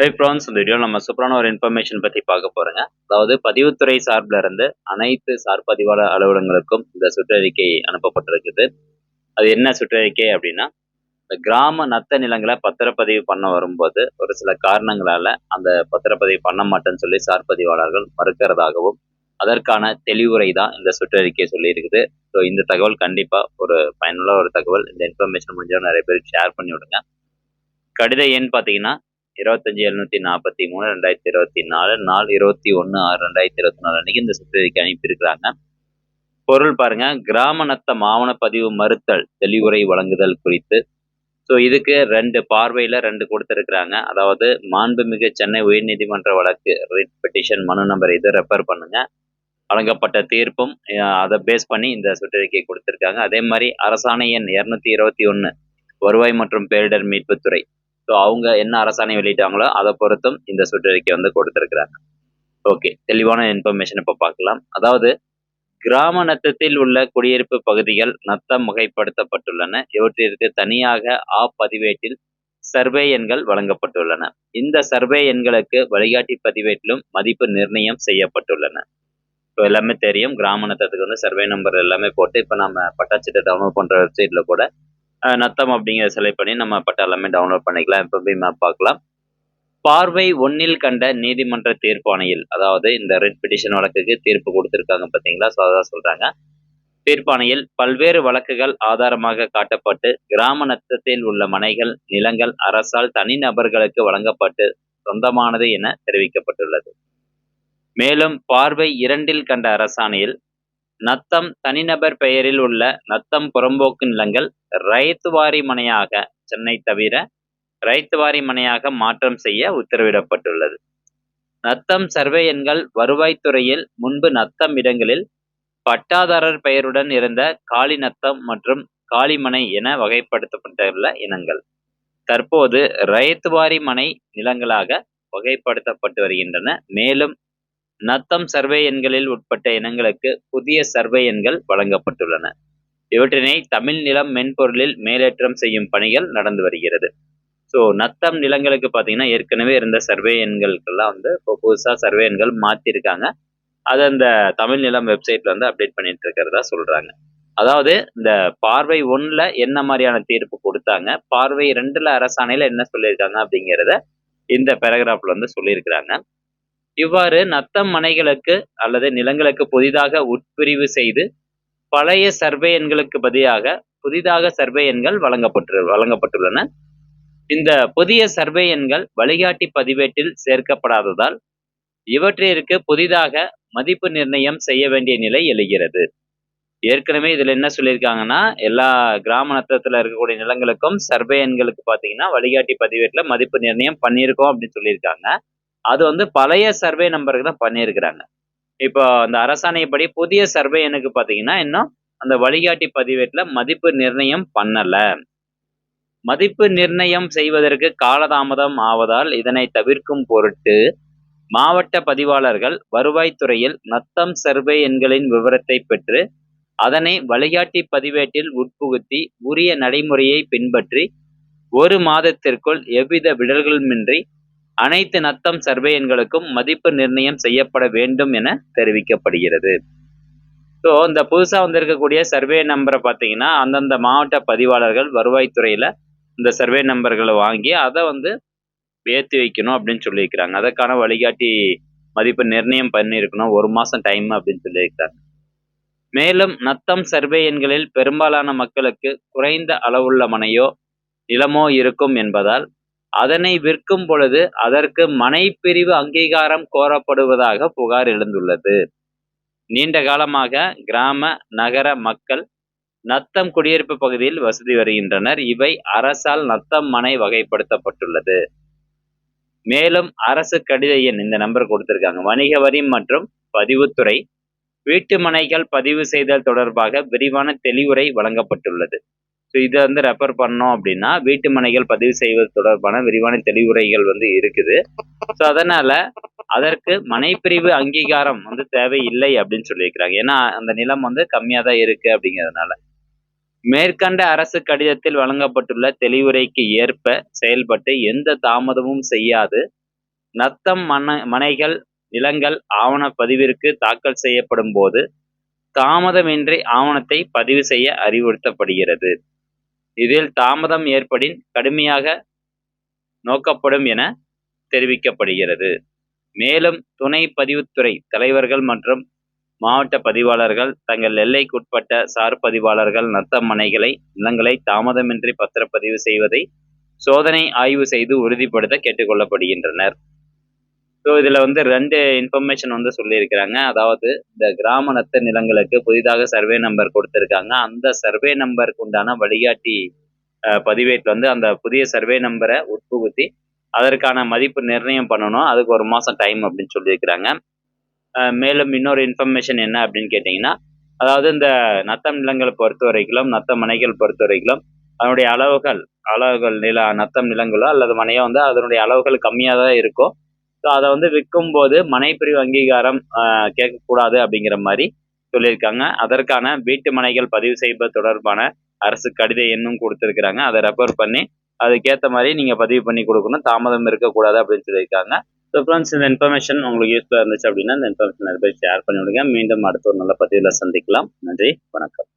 ஹே prawns இந்த video நம்ம சூப்பரான ஒரு இன்ஃபர்மேஷன் பற்றி பார்க்க போகிறோங்க அதாவது பதிவுத்துறை சார்பில் இருந்து அனைத்து சார் பதிவாளர் அலுவலகங்களுக்கும் இந்த சுற்றறிக்கை அனுப்பப்பட்டிருக்குது. அது என்ன சுற்றறிக்கை அப்படின்னா இந்த கிராம நத்த நிலங்களை பத்திரப்பதிவு பண்ண வரும்போது ஒரு சில காரணங்களால் அந்த பத்திரப்பதிவு பண்ண மாட்டேன்னு சொல்லி சார் பதிவாளர்கள் மறுக்கிறதாகவும் அதற்கான தெளிவுரை தான் இந்த சுற்றறிக்கை சொல்லியிருக்குது. ஸோ இந்த தகவல் கண்டிப்பாக ஒரு பயனுள்ள ஒரு தகவல். இந்த இன்ஃபர்மேஷன் முடிஞ்சால் நிறைய பேருக்கு ஷேர் பண்ணி விடுங்க. கடித எண் பார்த்தீங்கன்னா இருபத்தஞ்சி எழுநூத்தி நாற்பத்தி மூணு ரெண்டாயிரத்தி இருபத்தி நாலு நாலு இருபத்தி ஒன்று ஆறு ரெண்டாயிரத்தி இருபத்தி நாலு அன்னைக்கு இந்த சுற்றறிக்கை அனுப்பியிருக்கிறாங்க பொருள் பாருங்க கிராம நத்தம் ஆவணப்பதிவு மறுத்தல் தெளிவுரை வழங்குதல் குறித்து. ஸோ இதுக்கு ரெண்டு பார்வையில் ரெண்டு கொடுத்துருக்குறாங்க. அதாவது மாண்புமிகு சென்னை உயர்நீதிமன்ற வழக்கு ரிட் பெட்டிஷன் மனு நம்பர் இது ரெஃபர் பண்ணுங்க. வழங்கப்பட்ட தீர்ப்பும் அதை பேஸ் பண்ணி இந்த சுற்றறிக்கை கொடுத்துருக்காங்க. அதே மாதிரி அரசாணை எண் இரநூத்தி இருபத்தி ஒன்று வருவாய் மற்றும் பேரிடர் மீட்புத்துறை. ஸோ அவங்க என்ன அரசாணை வெளியிட்டாங்களோ அதை பொறுத்தும் இந்த சுற்றறிக்கை வந்து கொடுத்துருக்குறாங்க. ஓகே தெளிவான இன்ஃபர்மேஷன் இப்போ பார்க்கலாம். அதாவது கிராம நத்தத்தில் உள்ள குடியிருப்பு பகுதிகள் நத்தம் வகைப்படுத்தப்பட்டுள்ளன. இவற்றிற்கு தனியாக ஆ பதிவேட்டில் சர்வே எண்கள் வழங்கப்பட்டுள்ளன. இந்த சர்வே எண்களுக்கு வழிகாட்டி பதிவேட்டிலும் மதிப்பு நிர்ணயம் செய்யப்பட்டுள்ளன. ஸோ எல்லாமே தெரியும். கிராம நத்தத்துக்கு வந்து சர்வே நம்பர் எல்லாமே போட்டு இப்போ நம்ம பட்டாச்சிட்டை டவுன்லோட் பண்ணுற வெப்சைட்டில் கூட நத்தம் அப்படிங்கிற செலக்ட் பண்ணி நம்ம பட்டம் எல்லாமே டவுன்லோட் பண்ணிக்கலாம். இப்போ போய் மேப் பார்க்கலாம். பார்வை ஒன்னில் கண்ட நீதிமன்ற தீர்ப்பாணையில் அதாவது இந்த ரெட் பிடிஷன் வழக்குக்கு தீர்ப்பு கொடுத்துருக்காங்க பார்த்தீங்களா? ஸோ அதான் சொல்கிறாங்க தீர்ப்பாணையில் பல்வேறு வழக்குகள் ஆதாரமாக காட்டப்பட்டு கிராம நத்தத்தில் உள்ள மனைகள் நிலங்கள் அரசால் தனிநபர்களுக்கு வழங்கப்பட்டு சொந்தமானது என தெரிவிக்கப்பட்டுள்ளது. மேலும் பார்வை இரண்டில் கண்ட அரசாணையில் நத்தம் தனிநபர் பெயரில் உள்ள நத்தம் புறம்போக்கு நிலங்கள் ரைத்துவாரி மனையாக சென்னை தவிர ரைத்துவாரி மனையாக மாற்றம் செய்ய உத்தரவிடப்பட்டுள்ளது. நத்தம் சர்வே எண்கள் வருவாய்த்துறையில் முன்பு நத்தம் இடங்களில் பட்டாதாரர் பெயருடன் இருந்த காளி நத்தம் மற்றும் காளிமனை என வகைப்படுத்தப்பட்டுள்ள இனங்கள். தற்போது ரைத்துவாரி மனை நிலங்களாக வகைப்படுத்தப்பட்டு வருகின்றன. மேலும் நத்தம் சர்வே எண்களில் உட்பட்ட இனங்களுக்கு புதிய சர்வே எண்கள் வழங்கப்பட்டுள்ளன. இவற்றினை தமிழ் நிலம் மென்பொருளில் மேலேற்றம் செய்யும் பணிகள் நடந்து வருகிறது. ஸோ நத்தம் நிலங்களுக்கு பார்த்தீங்கன்னா ஏற்கனவே இருந்த சர்வே எண்களுக்கெல்லாம் வந்து இப்போ புதுசாக சர்வே எண்கள் மாற்றிருக்காங்க அதை அந்த தமிழ் நிலம் வெப்சைட்ல வந்து அப்டேட் பண்ணிட்டு இருக்கிறதா சொல்றாங்க. அதாவது இந்த பார்வை ஒன்றில் என்ன மாதிரியான தீர்ப்பு கொடுத்தாங்க? பார்வை ரெண்டுல அரசாணையில் என்ன சொல்லியிருக்காங்க அப்படிங்கிறத இந்த பேராகிராஃப்ல வந்து சொல்லியிருக்கிறாங்க. இவ்வாறு நத்தம் மனைகளுக்கு அல்லது நிலங்களுக்கு புதிதாக உட்பிரிவு செய்து பழைய சர்வே எண்களுக்கு பதிலாக புதிதாக சர்வே எண்கள் வழங்கப்பட்டு வழங்கப்பட்டுள்ளன. இந்த புதிய சர்வே எண்கள் வழிகாட்டி பதிவேட்டில் சேர்க்கப்படாததால் இவற்றிற்கு புதிதாக மதிப்பு நிர்ணயம் செய்ய வேண்டிய நிலை எழுகிறது. ஏற்கனவே இதுல என்ன சொல்லியிருக்காங்கன்னா எல்லா கிராம நத்தத்துல இருக்கக்கூடிய நிலங்களுக்கும் சர்வே எண்களுக்கு பாத்தீங்கன்னா வழிகாட்டி பதிவேட்டில் மதிப்பு நிர்ணயம் பண்ணியிருக்கோம் அப்படின்னு சொல்லியிருக்காங்க. அது வந்து பழைய சர்வே நம்பருக்கு தான் பண்ணியிருக்கிறாங்க. இப்போ அந்த அரசாணைப்படி புதிய சர்வே எண்ணுக்கு பார்த்தீங்கன்னா இன்னும் அந்த வழிகாட்டி பதிவேட்டில் மதிப்பு நிர்ணயம் பண்ணலை. மதிப்பு நிர்ணயம் செய்வதற்கு காலதாமதம் ஆவதால் இதனை தவிர்க்கும் பொருட்டு மாவட்ட பதிவாளர்கள் வருவாய்த்துறையில் நத்தம் சர்வே எண்களின் விவரத்தை பெற்று அதனை வழிகாட்டி பதிவேட்டில் உட்புகுத்தி உரிய நடைமுறையை பின்பற்றி ஒரு மாதத்திற்குள் எவ்வித விடல்களுமின்றி அனைத்து நத்தம் சர்வே எண்களுக்கும் மதிப்பு நிர்ணயம் செய்யப்பட வேண்டும் என தெரிவிக்கப்படுகிறது. ஸோ இந்த புதுசாக வந்திருக்கக்கூடிய சர்வே நம்பரை பார்த்தீங்கன்னா அந்தந்த மாவட்ட பதிவாளர்கள் வருவாய்த்துறையில் இந்த சர்வே நம்பர்களை வாங்கி அதை வந்து ஏற்றி வைக்கணும் அப்படின்னு சொல்லியிருக்கிறாங்க. அதற்கான வழிகாட்டி மதிப்பு நிர்ணயம் பண்ணியிருக்கணும். ஒரு மாதம் டைம் அப்படின்னு சொல்லியிருக்கிறாங்க. மேலும் நத்தம் சர்வே எண்களில் பெரும்பாலான மக்களுக்கு குறைந்த அளவுள்ள மனையோ நிலமோ இருக்கும் என்பதால் அதனை விற்கும் பொழுது அதற்கு மனை பிரிவு அங்கீகாரம் கோரப்படுவதாக புகார் எழுந்துள்ளது. நீண்ட காலமாக கிராம நகர மக்கள் நத்தம் குடியிருப்பு பகுதியில் வசதி வருகின்றனர். இவை அரசால் நத்தம் மனை வகைப்படுத்தப்பட்டுள்ளது. மேலும் அரசு கடித எண் இந்த நம்பர் கொடுத்திருக்காங்க. வணிக வரி மற்றும் பதிவுத்துறை வீட்டு மனைகள் பதிவு செய்தல் தொடர்பாக விரிவான தெளிவுரை வழங்கப்பட்டுள்ளது. ஸோ இதை வந்து ரெஃபர் பண்ணோம் அப்படின்னா வீட்டு மனைகள் பதிவு செய்வது தொடர்பான விரிவான தெளிவுரைகள் வந்து இருக்குது. ஸோ அதனால அதற்கு மனைப்பிரிவு அங்கீகாரம் வந்து தேவையில்லை அப்படின்னு சொல்லியிருக்கிறாங்க. ஏன்னா அந்த நிலம் வந்து கம்மியாக தான் இருக்கு அப்படிங்கிறதுனால. மேற்கண்ட அரசு கடிதத்தில் வழங்கப்பட்டுள்ள தெளிவுரைக்கு ஏற்ப செயல்பட்டு எந்த தாமதமும் செய்யாது. நத்தம் மன மனைகள் நிலங்கள் ஆவணப்பதிவிற்கு தாக்கல் செய்யப்படும் போது தாமதமின்றி ஆவணத்தை பதிவு செய்ய அறிவுறுத்தப்படுகிறது. இதில் தாமதம் ஏற்படின் கடுமையாக நோக்கப்படும் என தெரிவிக்கப்படுகிறது. மேலும் துணை பதிவுத்துறை தலைவர்கள் மற்றும் மாவட்ட பதிவாளர்கள் தங்கள் எல்லைக்குட்பட்ட சார் பதிவாளர்கள் நத்த மனைகளை நிலங்களை தாமதமின்றி பத்திரப்பதிவு செய்வதை சோதனை ஆய்வு செய்து உறுதிப்படுத்த கேட்டுக்கொள்ளப்படுகின்றனர். ஸோ இதில் வந்து ரெண்டு இன்ஃபர்மேஷன் வந்து சொல்லியிருக்கிறாங்க. அதாவது இந்த கிராம நத்த நிலங்களுக்கு புதிதாக சர்வே நம்பர் கொடுத்துருக்காங்க. அந்த சர்வே நம்பருக்கு உண்டான வழிகாட்டி பதிவேட்டில் வந்து அந்த புதிய சர்வே நம்பரை உட்புகுத்தி அதற்கான மதிப்பு நிர்ணயம் பண்ணணும். அதுக்கு ஒரு மாதம் டைம் அப்படின்னு சொல்லியிருக்கிறாங்க. மேலும் இன்னொரு இன்ஃபர்மேஷன் என்ன அப்படின்னு கேட்டிங்கன்னா அதாவது இந்த நத்தம் நிலங்களை பொறுத்த வரைக்கும் நத்த மனைகள் பொறுத்த வரைக்கும் அதனுடைய அளவுகள் அளவுகள் நில நத்தம் நிலங்களோ அல்லது மனையோ வந்து அதனுடைய அளவுகள் கம்மியாக தான் இருக்கும் ஸோ அதை வந்து விற்கும் போது மனைப்பிரிவு அங்கீகாரம் கேட்கக்கூடாது அப்படிங்கிற மாதிரி சொல்லியிருக்காங்க. அதற்கான வீட்டு மனைகள் பதிவு செய்வது தொடர்பான அரசு கடித எண்ணும் கொடுத்துருக்குறாங்க. அதை ரெஃபர் பண்ணி அதுக்கேற்ற மாதிரி நீங்கள் பதிவு பண்ணி கொடுக்கணும். தாமதம் இருக்கக்கூடாது அப்படின்னு சொல்லியிருக்காங்க. ஸோ ஃப்ரெண்ட்ஸ் இந்த இன்ஃபர்மேஷன் உங்களுக்கு யூஸ்ஃபுல்லாக இருந்துச்சு அப்படின்னா இந்த இன்ஃபர்மேஷன் நிறைய பேர் ஷேர் பண்ணி விடுங்க மீண்டும் அடுத்த ஒரு நல்ல பதிவில் சந்திக்கலாம். நன்றி. வணக்கம்.